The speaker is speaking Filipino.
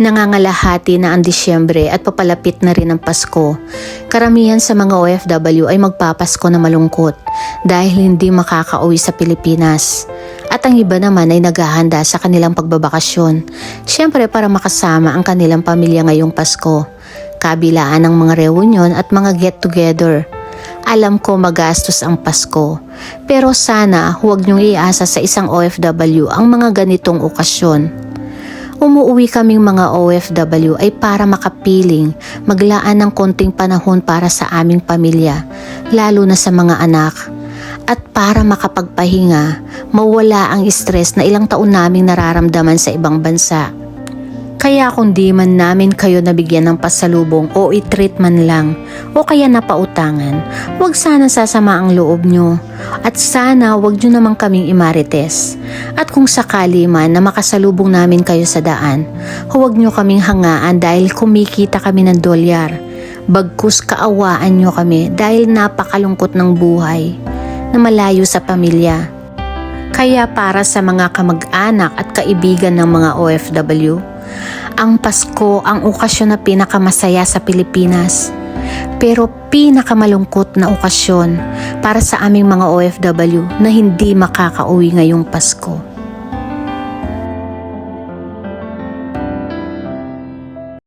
Nangangalahati na ang Disyembre at papalapit na rin ang Pasko. Karamihan sa mga OFW ay magpapasko na malungkot dahil hindi makakauwi sa Pilipinas. At ang iba naman ay naghahanda sa kanilang pagbabakasyon. Siyempre para makasama ang kanilang pamilya ngayong Pasko. Kabilaan ng mga reunion at mga get-together. Alam ko magastos ang Pasko. Pero sana huwag niyong iasa sa isang OFW ang mga ganitong okasyon. Umuuwi kaming mga OFW ay para makapiling, maglaan ng konting panahon para sa aming pamilya, lalo na sa mga anak. At para makapagpahinga, mawala ang stress na ilang taon naming nararamdaman sa ibang bansa. Kaya kung di man namin kayo nabigyan ng pasalubong o i-treat man lang o kaya napautangan, huwag sana sasama ang loob nyo. At sana huwag nyo naman kaming imarites. At kung sakali man na makasalubong namin kayo sa daan, huwag nyo kaming hangaan dahil kumikita kami ng dolyar. Bagkus kaawaan nyo kami dahil napakalungkot ng buhay na malayo sa pamilya. Kaya para sa mga kamag-anak at kaibigan ng mga OFW, ang Pasko ang okasyon na pinakamasaya sa Pilipinas. Pero pinakamalungkot na okasyon para sa aming mga OFW na hindi makakauwi ngayong Pasko.